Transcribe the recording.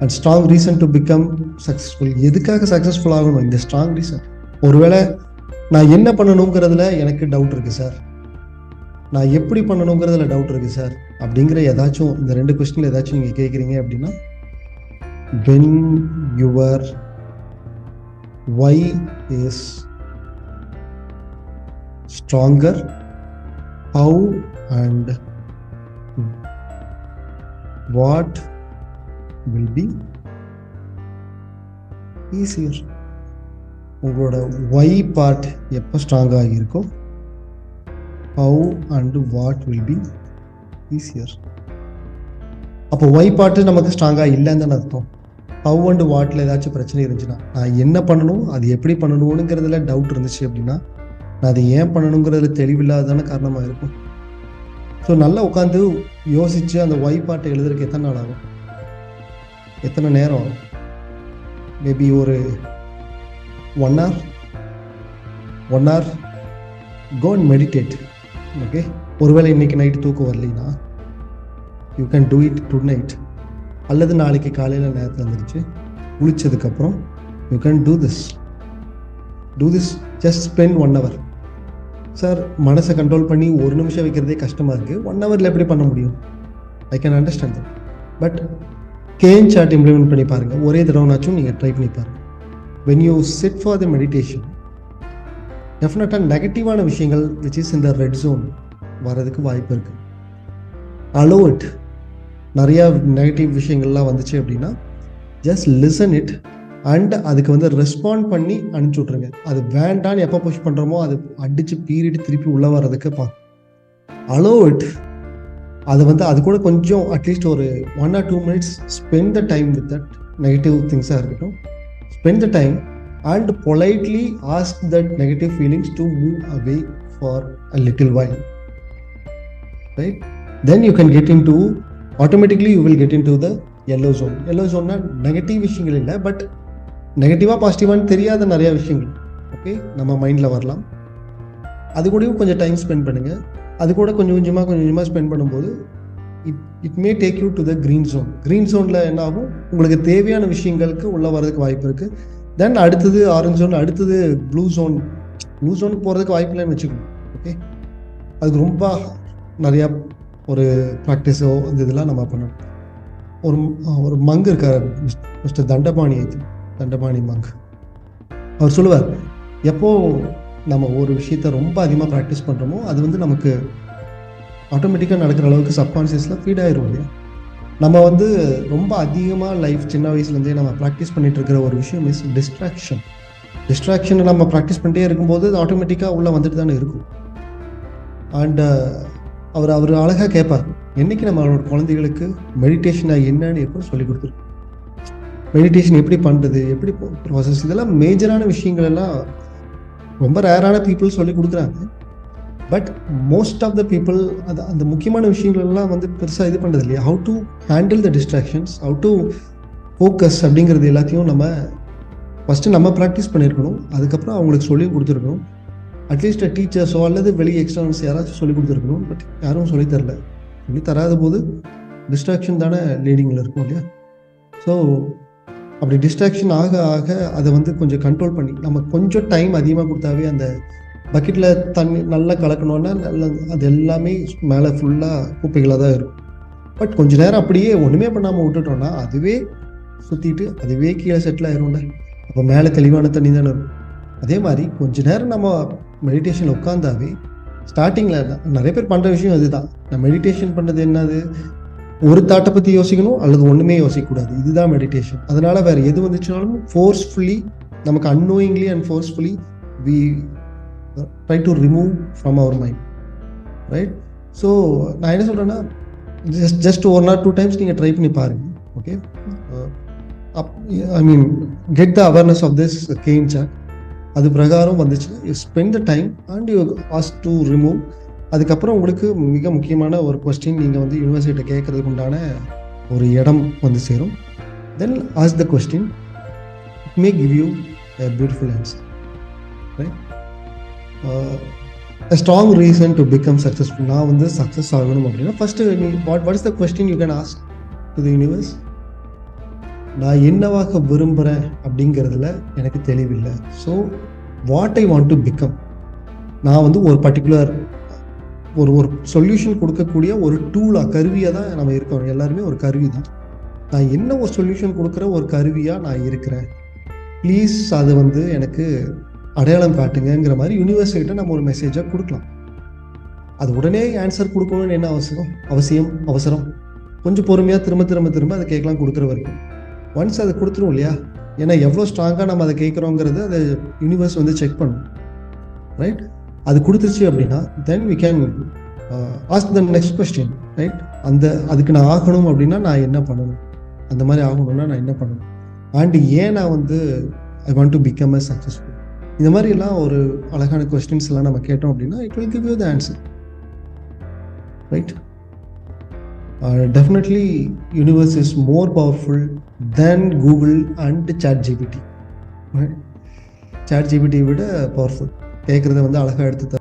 And strong reason to become successful எதுக்காக successful ஆகணும்? இந்த ஸ்ட்ராங் ரீசன் ஒருவேளை நான் என்ன பண்ணணுங்கிறதுல எனக்கு டவுட் இருக்குது சார் நான் எப்படி பண்ணணுங்கிறதுல டவுட் இருக்குது சார் அப்படிங்கிற ஏதாச்சும் இந்த ரெண்டு கொஸ்டினில் ஏதாச்சும் நீங்கள் கேட்குறீங்க அப்படின்னா when your why is stronger how and what will be easier உங்களோட ஒய் பார்ட் எப்போ ஸ்ட்ராங்காக இருக்கோ how and what will be easier அப்போ ஒய் பார்ட்டு நமக்கு ஸ்ட்ராங்காக இல்லைன்னு தானே அர்த்தம். ஹவு அண்ட் வாட்டில் ஏதாச்சும் பிரச்சனை இருந்துச்சுன்னா நான் என்ன பண்ணணும் அது எப்படி பண்ணணுங்கிறதுல டவுட் இருந்துச்சு அப்படின்னா நான் அதை ஏன் பண்ணணுங்கிறதுல தெளிவில்லாதான காரணமாக இருக்கும். ஸோ நல்லா உட்காந்து யோசித்து அந்த ஒய் பார்ட்டை எழுதுறதுக்கு எத்தனை நாள் ஆகும்? எத்தனை நேரம்? மேபி ஒரு one hour one hour go and meditate okay ஒருவேளை இன்றைக்கி நைட்டு தூக்கம் வரலைன்னா you can do it tonight அல்லது நாளைக்கு காலையில் நேரத்தில் வந்துருச்சு குளிச்சதுக்கப்புறம் you can do this do this just spend one hour sir மனசை கண்ட்ரோல் பண்ணி ஒரு நிமிஷம் வைக்கிறதே கஷ்டமாக இருக்குது ஒன் ஹவரில் எப்படி பண்ண முடியும்? I can understand that but can start implement பண்ணி பாருங்கள் ஒரே தடவைனாச்சும் நீங்கள் ட்ரை பண்ணி பாருங்கள் when you sit for the meditation டெஃபினட்டாக நெகட்டிவான விஷயங்கள் விச் இஸ் இந்த ரெட் ஜோன் வரதுக்கு வாய்ப்பு இருக்குது அலோ இட் நிறையா நெகட்டிவ் விஷயங்கள்லாம் வந்துச்சு அப்படின்னா ஜஸ்ட் லிசன் இட் அண்ட் அதுக்கு வந்து ரெஸ்பாண்ட் பண்ணி அனுப்பிச்சி விட்ருங்க அது வேண்டான்னு எப்போ புஷ் பண்ணுறோமோ அது அடித்து பீரியட் திருப்பி உள்ளே வர்றதுக்கு பா அலோ இட் அது வந்து அது கூட கொஞ்சம் அட்லீஸ்ட் ஒரு one or two minutes spend the time with that negative திங்ஸாக இருக்கட்டும். Spend the time and politely ask that negative feelings to move away for a little while right then you can get in to automatically you will get in to the yellow zone yellow ஜோன்னா negative விஷயங்கள் இல்லை but நெகட்டிவாக பாசிட்டிவான்னு தெரியாத நிறையா விஷயங்கள். Okay நம்ம மைண்டில் வரலாம். அது கூடயும் கொஞ்சம் டைம் ஸ்பெண்ட் பண்ணுங்கள் அது கூட கொஞ்சம் கொஞ்சமாக கொஞ்சம் கொஞ்சமாக ஸ்பெண்ட் பண்ணும்போது it it may take you to the green zone green ஜோனில் என்ன ஆகும்? உங்களுக்கு தேவையான விஷயங்களுக்கு உள்ளே வரதுக்கு வாய்ப்பு இருக்குது தென் அடுத்தது ஆரஞ்சு ஜோன் அடுத்தது ப்ளூ ஜோன் ப்ளூ ஜோனுக்கு போகிறதுக்கு வாய்ப்பு இல்லைன்னு வச்சுக்கணும். ஓகே அதுக்கு ரொம்ப நிறையா ஒரு ப்ராக்டிஸோ இந்த இதெல்லாம் நம்ம பண்ணணும். ஒரு ஒரு மங்கு இருக்கார் மிஸ்டர் தண்டபாணி தண்டபாணி மங்க் அவர் சொல்லுவார் எப்போது நம்ம ஒரு விஷயத்த ரொம்ப அதிகமாக ப்ராக்டிஸ் பண்ணுறோமோ அது வந்து நமக்கு ஆட்டோமேட்டிக்காக நடக்கிற அளவுக்கு சப்கான்சியஸில் ஃபீட் ஆயிரும் இல்லையா? நம்ம வந்து ரொம்ப அதிகமாக லைஃப் சின்ன வயசுலேருந்தே நம்ம ப்ராக்டிஸ் பண்ணிட்டு இருக்கிற ஒரு விஷயம் இஸ் டிஸ்ட்ராக்ஷன் டிஸ்ட்ராக்ஷனை நம்ம ப்ராக்டிஸ் பண்ணிட்டே இருக்கும்போது ஆட்டோமேட்டிக்காக உள்ளே வந்துட்டு தானே இருக்கும். அண்டு அவர் அவர் அழகாக கேட்பார் என்றைக்கு அவரோட குழந்தைகளுக்கு மெடிடேஷனாக என்னன்னு எப்படி சொல்லி கொடுத்துருக்கோம் மெடிடேஷன் எப்படி பண்ணுறது எப்படி ப்ராசஸ் இதெல்லாம் மேஜரான விஷயங்கள் எல்லாம் ரொம்ப ரேரான பீப்புள் சொல்லி கொடுக்குறாங்க. But most of the people அது அந்த முக்கியமான விஷயங்கள்லாம் வந்து பெருசாக இது பண்ணுறது இல்லையா? How to handle the distractions how to focus அப்படிங்கிறது எல்லாத்தையும் நம்ம ஃபஸ்ட்டு நம்ம ப்ராக்டிஸ் பண்ணியிருக்கணும். அதுக்கப்புறம் அவங்களுக்கு சொல்லி கொடுத்துருக்கணும். அட்லீஸ்ட் டீச்சர்ஸோ அல்லது வெளியே எக்ஸ்டர்னல்ஸ் யாராச்சும் சொல்லி கொடுத்துருக்கணும். பட் யாரும் சொல்லி தரல. சொல்லி தராத போது டிஸ்ட்ராக்ஷன் தானே லீடிங்கில் இருக்கும் இல்லையா? ஸோ அப்படி டிஸ்ட்ராக்ஷன் ஆக ஆக அதை வந்து கொஞ்சம் கண்ட்ரோல் பண்ணி நம்ம கொஞ்சம் டைம் அதிகமாக கொடுத்தாவே அந்த பக்கெட்டில் தண்ணி நல்லா கலக்கணுன்னா நல்லா அது எல்லாமே மேலே ஃபுல்லாக குப்பைகளாக தான் இருக்கும். பட் கொஞ்ச நேரம் அப்படியே ஒன்றுமே பண்ணாமல் விட்டுட்டோம்னா அதுவே சுற்றிட்டு அதுவே கீழே செட்டில் ஆயிரும்ல. அப்போ மேலே தெளிவான தண்ணி தானே இருக்கும் அதே மாதிரி கொஞ்ச நேரம் நம்ம மெடிடேஷனில் உட்காந்தாவே ஸ்டார்டிங்கில் நிறைய பேர் பண்ணுற விஷயம் அதுதான். நான் மெடிடேஷன் பண்ணது என்னது? ஒரு தாட்டை பற்றி யோசிக்கணும் அல்லது ஒன்றுமே யோசிக்கக்கூடாது. இதுதான் மெடிடேஷன் அதனால் வேறு எது வந்துச்சுனாலும் ஃபோர்ஸ்ஃபுல்லி நமக்கு annoyingly and forcefully we try to remove from our mind right so நான் என்ன சொல்கிறேன்னா just just one or two times நீங்கள் ட்ரை பண்ணி பாருங்கள் okay up I mean get the awareness of this gain chat அது பிரகாரம் வந்துச்சுன்னா you spend the time and you ask to remove அதுக்கப்புறம் உங்களுக்கு மிக முக்கியமான ஒரு கொஸ்டின் நீங்கள் வந்து யூனிவர்சிட்டியை கேட்கறதுக்கு உண்டான ஒரு இடம் வந்து சேரும். Then ask the question it may give you a beautiful answer right a strong reason to become successful நான் வந்து சக்ஸஸ் ஆகணும் அப்படின்னா ஃபஸ்ட்டு நீ what what is the question you can ask to the universe நான் என்னவாக விரும்புகிறேன் அப்படிங்கிறதுல எனக்கு தெளிவில்லை. So what I want to become நான் வந்து ஒரு பர்டிகுலர் ஒரு ஒரு சொல்யூஷன் கொடுக்கக்கூடிய ஒரு டூலாக கருவியாக தான் நம்ம இருக்கோம். எல்லாருமே ஒரு கருவி தான். நான் என்ன ஒரு சொல்யூஷன் கொடுக்குற ஒரு கருவியாக நான் இருக்கிறேன். ப்ளீஸ் அது வந்து எனக்கு அடையாளம் காட்டுங்கிற மாதிரி யூனிவர்சிட்ட நம்ம ஒரு மெசேஜாக கொடுக்கலாம். அது உடனே ஆன்சர் கொடுக்கணும்னு என்ன அவசியம்? அவசியம் அவசரம். கொஞ்சம் பொறுமையாக திரும்ப திரும்ப திரும்ப அதை கேட்கலாம் கொடுக்குற வரைக்கும். ஒன்ஸ் அதை கொடுத்துரும் இல்லையா? ஏன்னா எவ்வளோ ஸ்ட்ராங்காக நம்ம அதை கேட்குறோங்கிறது அதை யூனிவர்ஸ் வந்து செக் பண்ணும். ரைட் அது கொடுத்துருச்சு அப்படின்னா then we can ask the next question right அந்த அதுக்கு நான் ஆகணும் அப்படின்னா நான் என்ன பண்ணணும்? அந்த மாதிரி ஆகணும்னா நான் என்ன பண்ணணும்? அண்ட் ஏன் நான் வந்து I want to become a successful இந்த மாதிரி எல்லாம் ஒரு அழகான கொஸ்டின்ஸ் எல்லாம் நம்ம கேட்டோம் அப்படின்னா it will give you the answer right definitely universe is more powerful than Google and ChatGPT ChatGPT விட பவர்ஃபுல் கேட்குறத வந்து அழகாக எடுத்து